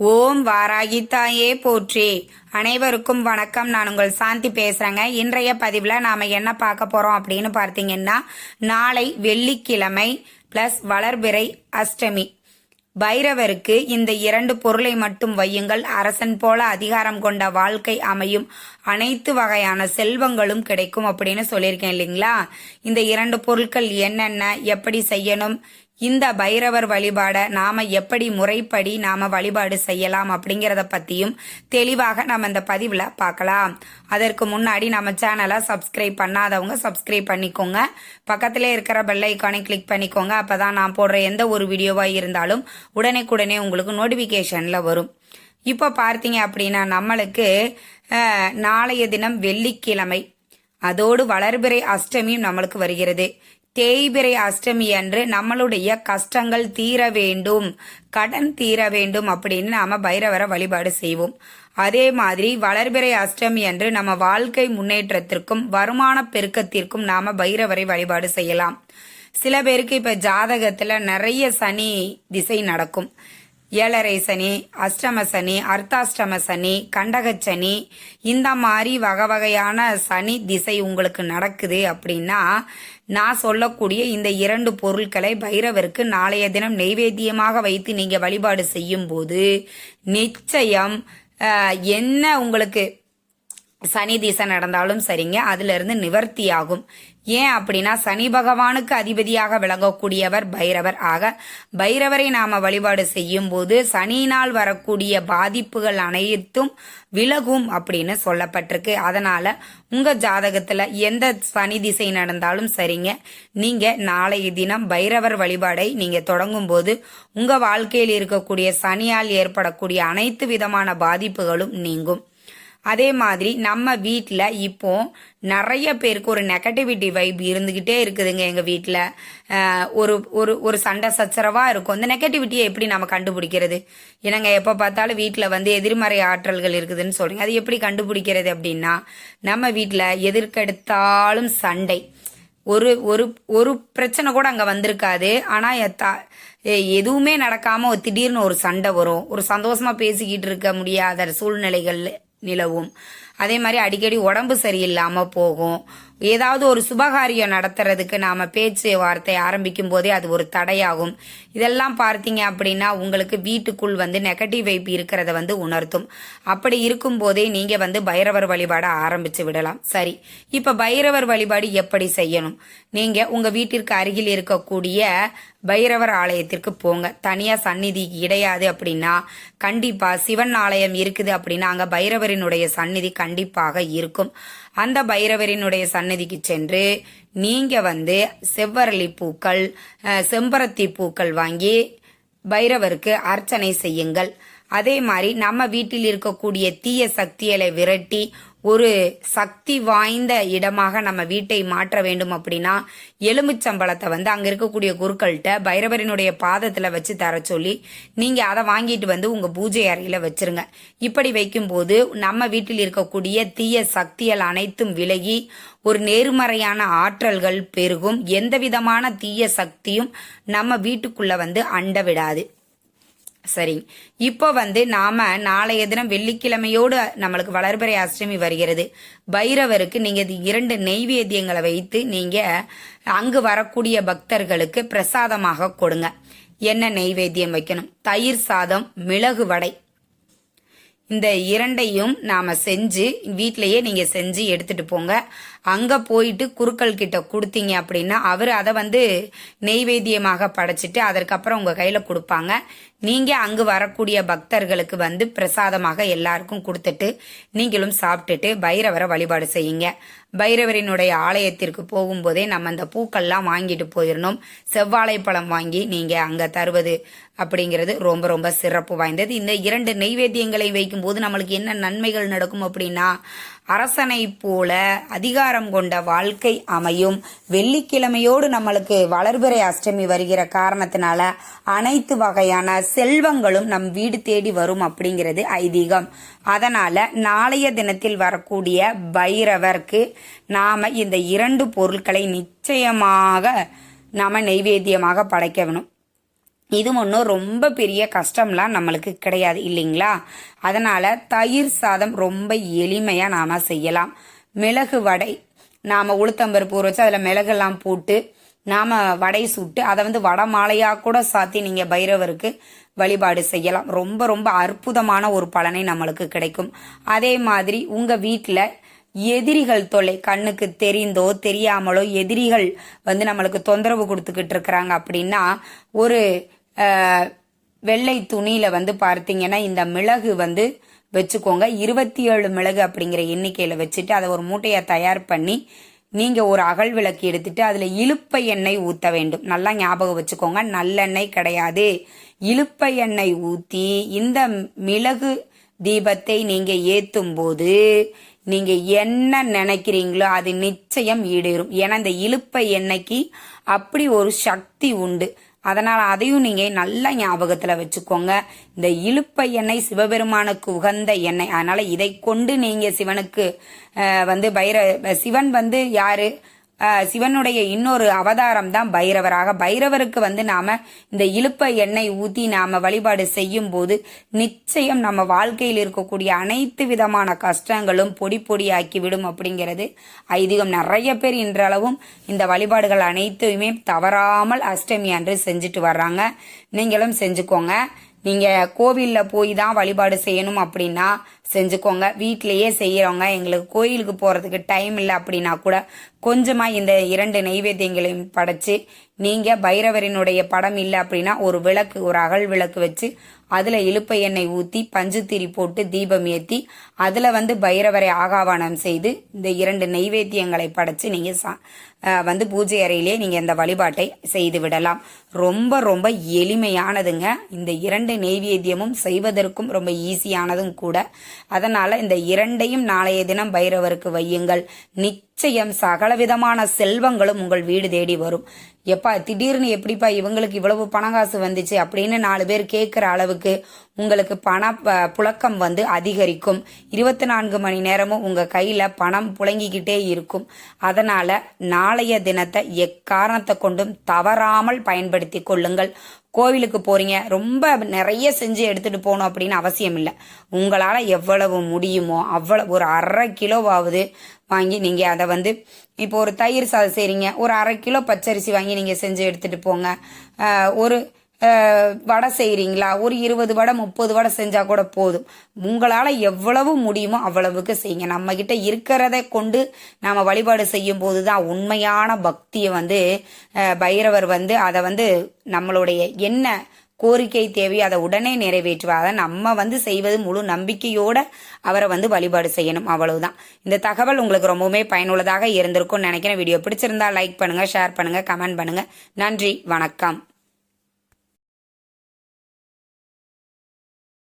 ஓம் வாராகி தாயே போற்றி. அனைவருக்கும் வணக்கம். நான் உங்கள் சாந்தி பேசுறேங்க. இன்றைய பதிவில் நாம என்ன பார்க்க போறோம் அப்படின்னு பார்த்தீங்கன்னா நாளை வெள்ளிக்கிழமை பிளஸ் வளர்பிறை அஷ்டமி. பைரவருக்கு இந்த இரண்டு பொருளை மட்டும் வையுங்கள். அரசன் போல அதிகாரம் கொண்ட வாழ்க்கை அமையும். அனைத்து வகையான செல்வங்களும் கிடைக்கும் அப்படின்னு சொல்லியிருக்கேன் இல்லைங்களா? இந்த இரண்டு பொருட்கள் என்னென்ன எப்படி செய்யணும் இந்த பைரவர் வழிபாட நாம எப்படி முறைப்படி நாம வழிபாடு செய்யலாம் அப்படிங்கறத பத்தியும் தெளிவாக நம்ம இந்த பதிவுல பார்க்கலாம். அதற்கு முன்னாடி நம்ம சேனலை சப்ஸ்கிரைப் பண்ணாதவங்க சப்ஸ்கிரைப் பண்ணிக்கோங்க. பக்கத்தில் இருக்கிற பெல் ஐக்கானை கிளிக் பண்ணிக்கோங்க. அப்பதான் நான் போடுற எந்த ஒரு வீடியோவா இருந்தாலும் உடனே உங்களுக்கு நோட்டிபிகேஷன்ல வரும். இப்போ பார்த்தீங்க அப்படின்னா நம்மளுக்கு நாளைய தினம் வெள்ளிக்கிழமை. அதோடு வளர்பிறை அஷ்டமியும் நம்மளுக்கு வருகிறது. தேய்பிரை அஷ்டமி அன்று நம்மளுடைய கஷ்டங்கள் தீர வேண்டும் கடன் தீர வேண்டும் அப்படின்னு நாம பைரவரை வழிபாடு செய்வோம். அதே மாதிரி வளர்பிறை அஷ்டமி அன்று நம்ம வாழ்க்கை முன்னேற்றத்திற்கும் வருமான பெருக்கத்திற்கும் நாம பைரவரை வழிபாடு செய்யலாம். சில பேருக்கு இப்ப ஜாதகத்துல நிறைய சனி திசை நடக்கும். ஏழரை சனி அஷ்டம சனி அர்த்தாஷ்டம சனி கண்டக சனி இந்த மாதிரி வகை வகையான சனி திசை உங்களுக்கு நடக்குது அப்படின்னா நான் சொல்லக்கூடிய இந்த இரண்டு பொருட்களை பைரவருக்கு நாளைய தினம் நெய்வேத்தியமாக வைத்து நீங்கள் வழிபாடு செய்யும் போது நிச்சயம் என்ன உங்களுக்கு சனி திசை நடந்தாலும் சரிங்க அதுல இருந்து நிவர்த்தி ஆகும் ஏன் அப்படின்னா சனி பகவானுக்கு அதிபதியாக விளங்கக்கூடியவர் பைரவர். ஆக பைரவரை நாம வழிபாடு செய்யும் போது சனியினால் வரக்கூடிய பாதிப்புகள் அனைத்தும் விலகும் அப்படின்னு சொல்லப்பட்டிருக்கு. அதனால உங்க ஜாதகத்துல எந்த சனி திசை நடந்தாலும் சரிங்க நீங்க நாளைய தினம் பைரவர் வழிபாடை நீங்க தொடங்கும் போது உங்க வாழ்க்கையில் இருக்கக்கூடிய சனியால் ஏற்படக்கூடிய அனைத்து விதமான பாதிப்புகளும் நீங்கும். அதே மாதிரி நம்ம வீட்டில் இப்போ நிறைய பேருக்கு ஒரு நெகட்டிவிட்டி வைப் இருந்துக்கிட்டே இருக்குதுங்க எங்கள் வீட்டில் ஒரு ஒரு ஒரு சண்டை சச்சரவாக இருக்கும். இந்த நெகட்டிவிட்டியை எப்படி நம்ம கண்டுபிடிக்கிறது? என்னங்க எப்போ பார்த்தாலும் வீட்டில் வந்து எதிர்மறை ஆற்றல்கள் இருக்குதுன்னு சொல்கிறீங்க அது எப்படி கண்டுபிடிக்கிறது அப்படின்னா நம்ம வீட்டில் எதிர்க்கெடுத்தாலும் சண்டை. ஒரு ஒரு ஒரு பிரச்சனை கூட அங்கே வந்திருக்காது. ஆனால் எதுவுமே நடக்காமல் ஒரு திடீர்னு ஒரு சண்டை வரும். ஒரு சந்தோஷமாக பேசிக்கிட்டு இருக்க முடியாத சூழ்நிலைகள் நிலவும். அதே மாதிரி அடிக்கடி உடம்பு சரியில்லாமல் போகும். ஏதாவது ஒரு சுபகாரியம் நடத்துறதுக்கு நாம பேச்சு வார்த்தை ஆரம்பிக்கும் போதே அது ஒரு தடையாகும். இதெல்லாம் பார்த்தீங்க அப்படின்னா உங்களுக்கு வீட்டுக்குள் வந்து நெகட்டிவ் வைப் இருக்கிறத வந்து உணர்த்தும். அப்படி இருக்கும் போதே நீங்க வந்து பைரவர் வழிபாட ஆரம்பிச்சு விடலாம். சரி இப்ப பைரவர் வழிபாடு எப்படி செய்யணும்? நீங்க உங்க வீட்டிற்கு அருகில் இருக்கக்கூடிய பைரவர் ஆலயத்திற்கு போங்க. தனியா சந்நிதி கிடையாது அப்படின்னா கண்டிப்பா சிவன் ஆலயம் இருக்குது அப்படின்னா அங்க பைரவரினுடைய சந்நிதி கண்டிப்பாக இருக்கும். அந்த பைரவரினுடைய சந்நிதிக்கு சென்று நீங்க வந்து செவ்வரளி பூக்கள் செம்பருத்தி பூக்கள் வாங்கி பைரவருக்கு அர்ச்சனை செய்யுங்கள். அதே மாதிரி நம்ம வீட்டில் இருக்கக்கூடிய தீய சக்திகளை விரட்டி ஒரு சக்தி வாய்ந்த இடமாக நம்ம வீட்டை மாற்ற வேண்டும் அப்படின்னா எலுமிச்சம்பழத்தை வந்து அங்கே இருக்கக்கூடிய குருக்கள்கிட்ட பைரவரினுடைய பாதத்தில் வச்சு தர சொல்லி நீங்கள் அதை வாங்கிட்டு வந்து உங்கள் பூஜை அறையில் வச்சிருங்க. இப்படி வைக்கும்போது நம்ம வீட்டில் இருக்கக்கூடிய தீய சக்திகள் அனைத்தும் விலகி ஒரு நேர்மறையான ஆற்றல்கள் பெருகும். எந்த விதமான தீய சக்தியும் நம்ம வீட்டுக்குள்ளே வந்து அண்ட விடாது. சரி. இப்போ வந்து நாம நாளைய தினம் வெள்ளிக்கிழமையோடு நம்மளுக்கு வளர்பிறை அஷ்டமி வருகிறது. பைரவருக்கு நீங்க இது இரண்டு நெய்வேத்தியங்களை வைத்து நீங்க அங்கு வரக்கூடிய பக்தர்களுக்கு பிரசாதமாக கொடுங்க. என்ன நெய்வேத்தியம் வைக்கணும்? தயிர் சாதம் மிளகு வடை. இந்த இரண்டையும் நாம செஞ்சு வீட்டிலேயே நீங்க செஞ்சு எடுத்துட்டு போங்க. அங்கே போயிட்டு குருக்கள் கிட்ட கொடுத்தீங்க அப்படின்னா அவர் அதை வந்து நெய்வேத்தியமாக படைச்சிட்டு அதற்கப்புறம் உங்கள் கையில் கொடுப்பாங்க. நீங்கள் அங்கு வரக்கூடிய பக்தர்களுக்கு வந்து பிரசாதமாக எல்லாருக்கும் கொடுத்துட்டு நீங்களும் சாப்பிட்டுட்டு பைரவரை வழிபாடு செய்யுங்க. பைரவரினுடைய ஆலயத்திற்கு போகும்போதே நம்ம அந்த பூக்கள்லாம் வாங்கிட்டு போயிடணும் செவ்வாழை பழம் வாங்கி நீங்கள் அங்கே தருவது அப்படிங்கிறது ரொம்ப ரொம்ப சிறப்பு வாய்ந்தது. இந்த இரண்டு நெய்வேத்தியங்களை வைக்கும்போது நம்மளுக்கு என்ன நன்மைகள் நடக்கும் அப்படின்னா அரசனை போல அதிகாரம் கொண்ட வாழ்க்கை அமையும். வெள்ளிக்கிழமையோடு நம்மளுக்கு வளர்பிறை அஷ்டமி வருகிற காரணத்தினால அனைத்து வகையான செல்வங்களும் நம் வீடு தேடி வரும் அப்படிங்கிறது ஐதீகம். அதனால நாளைய தினத்தில் வரக்கூடிய பைரவர்க்கு நாம இந்த இரண்டு பொருட்களை நிச்சயமாக நாம நெய்வேத்தியமாக படைக்க வேணும் இது ஒன்றும் ரொம்ப பெரிய கஷ்டம்லாம் நம்மளுக்கு கிடையாது இல்லைங்களா? அதனால் தயிர் சாதம் ரொம்ப எளிமையாக நாம் செய்யலாம். மிளகு வடை நாம் உளுத்தம்பருப்பு ஊற வச்சு அதில் மிளகெல்லாம் போட்டு நாம் வடை சுட்டு அதை வந்து வடை மாலையாக கூட சாத்தி நீங்கள் பைரவருக்கு வழிபாடு செய்யலாம். ரொம்ப ரொம்ப அற்புதமான ஒரு பலனை நம்மளுக்கு கிடைக்கும். அதே மாதிரி உங்கள் வீட்டில் எதிரிகள் தொல்லை கண்ணுக்கு தெரிந்தோ தெரியாமலோ எதிரிகள் வந்து நம்மளுக்கு தொந்தரவு கொடுத்துக்கிட்டு இருக்கிறாங்க அப்படின்னா ஒரு வெள்ளை துணியில வந்து பார்த்தீங்கன்னா இந்த மிளகு வந்து வச்சுக்கோங்க. இருபத்தி ஏழு மிளகு அப்படிங்கிற எண்ணிக்கையில வச்சுட்டு அதை ஒரு மூட்டையை தயார் பண்ணி நீங்க ஒரு அகல் விளக்கு எடுத்துட்டு அதுல இழுப்பை எண்ணெய் ஊற்ற வேண்டும். நல்லா ஞாபகம் வச்சுக்கோங்க நல்லெண்ணெய் கிடையாது. இழுப்பை எண்ணெய் ஊத்தி இந்த மிளகு தீபத்தை நீங்க ஏத்தும் போது நீங்க என்ன நினைக்கிறீங்களோ அது நிச்சயம் ஈடேறும். ஏன்னா இந்த இழுப்பை எண்ணெய்க்கு அப்படி ஒரு சக்தி உண்டு. அதனால் அதையும் நீங்கள் நல்லா ஞாபகத்தில் வச்சுக்கோங்க. இந்த இழுப்ப எண்ணெய் சிவபெருமானுக்கு உகந்த எண்ணெய். அதனால் இதை கொண்டு நீங்கள் சிவனுக்கு வந்து பைர சிவன் வந்து யாரு? சிவனுடைய இன்னொரு அவதாரம் தான் பைரவராக. பைரவருக்கு வந்து நாம இந்த இழுப்ப எண்ணெய் ஊத்தி நாம வழிபாடு செய்யும் போது நிச்சயம் நம்ம வாழ்க்கையில் இருக்கக்கூடிய அனைத்து விதமான கஷ்டங்களும் பொடி பொடியாக்கி விடும் அப்படிங்கிறது ஐதீகம். நிறைய பேர் இன்றளவும் இந்த வழிபாடுகள் அனைத்தையுமே தவறாமல் அஷ்டமி அன்று செஞ்சுட்டு வர்றாங்க. நீங்களும் செஞ்சுக்கோங்க. நீங்கள் கோவிலில் போய் தான் வழிபாடு செய்யணும் அப்படின்னா செஞ்சுக்கோங்க. வீட்டிலையே செய்கிறவங்க எங்களுக்கு கோயிலுக்கு போகிறதுக்கு டைம் இல்லை அப்படின்னா கூட கொஞ்சமாக இந்த இரண்டு நெய்வேத்தியங்களையும் படைச்சு நீங்கள் பைரவரினுடைய படம் இல்லை அப்படின்னா ஒரு விளக்கு ஒரு அகல் விளக்கு வச்சு அதில் இலுப்பை எண்ணெய் ஊற்றி பஞ்சுத்திரி போட்டு தீபம் ஏற்றி அதில் வந்து பைரவரை ஆகாவானம் செய்து இந்த இரண்டு நெய்வேத்தியங்களை படைச்சு நீங்கள் சா- வந்து பூஜை அறையிலே நீங்கள் இந்த வழிபாட்டை செய்து விடலாம். ரொம்ப ரொம்ப எளிமையானதுங்க. இந்த இரண்டு நெய்வேத்தியமும் செய்வதற்கும் ரொம்ப ஈஸியானதும் கூட. அதனால் இந்த இரண்டையும் நாளைய தினம் பைரவருக்கு வையுங்கள். நிச்சயம் சகலவிதமான செல்வங்களும் உங்கள் வீடு தேடி வரும். எப்பா திடீர்னு எப்படிப்பா இவங்களுக்கு இவ்வளவு பணங்காசு வந்துச்சு அப்படின்னு நாலு பேர் கேட்குற அளவுக்கு உங்களுக்கு பண புழக்கம் வந்து அதிகரிக்கும். இருபத்தி நான்கு மணி நேரமும் உங்கள் கையில் பணம் புழங்கிக்கிட்டே இருக்கும். அதனால் நாளைய தினத்தை எக்காரணத்தை கொண்டும் தவறாமல் பயன்படுத்தி கொள்ளுங்கள். கோவிலுக்கு போறீங்க ரொம்ப நிறைய செஞ்சு எடுத்துட்டு போகணும் அப்படின்னு அவசியம் இல்லை. உங்களால எவ்வளவு முடியுமோ அவ்வளவு ஒரு அரை கிலோவாவது வாங்கி நீங்க அதை வந்து இப்போ ஒரு தயிர் சாதம் செய்றீங்க ஒரு அரை கிலோ பச்சரிசி வாங்கி நீங்க செஞ்சு எடுத்துட்டு போங்க. ஒரு வடை செய்கிறீங்களா ஒரு இருபது வடை முப்பது வடை செஞ்சால் கூட போதும். உங்களால் எவ்வளவு முடியுமோ அவ்வளவுக்கு செய்யுங்க. நம்மக்கிட்ட இருக்கிறத கொண்டு நாம் வழிபாடு செய்யும் போது தான் உண்மையான பக்தியை வந்து பைரவர் வந்து அதை வந்து நம்மளுடைய என்ன கோரிக்கை தேவையோ அதை உடனே நிறைவேற்றுவார். அதை நம்ம வந்து செய்வது முழு நம்பிக்கையோட அவரை வந்து வழிபாடு செய்யணும். அவ்வளவுதான். இந்த தகவல் உங்களுக்கு ரொம்பவுமே பயனுள்ளதாக இருந்திருக்கும்னு நினைக்கிறேன். வீடியோ பிடிச்சிருந்தா லைக் பண்ணுங்கள் ஷேர் பண்ணுங்கள் கமெண்ட் பண்ணுங்கள் நன்றி வணக்கம்.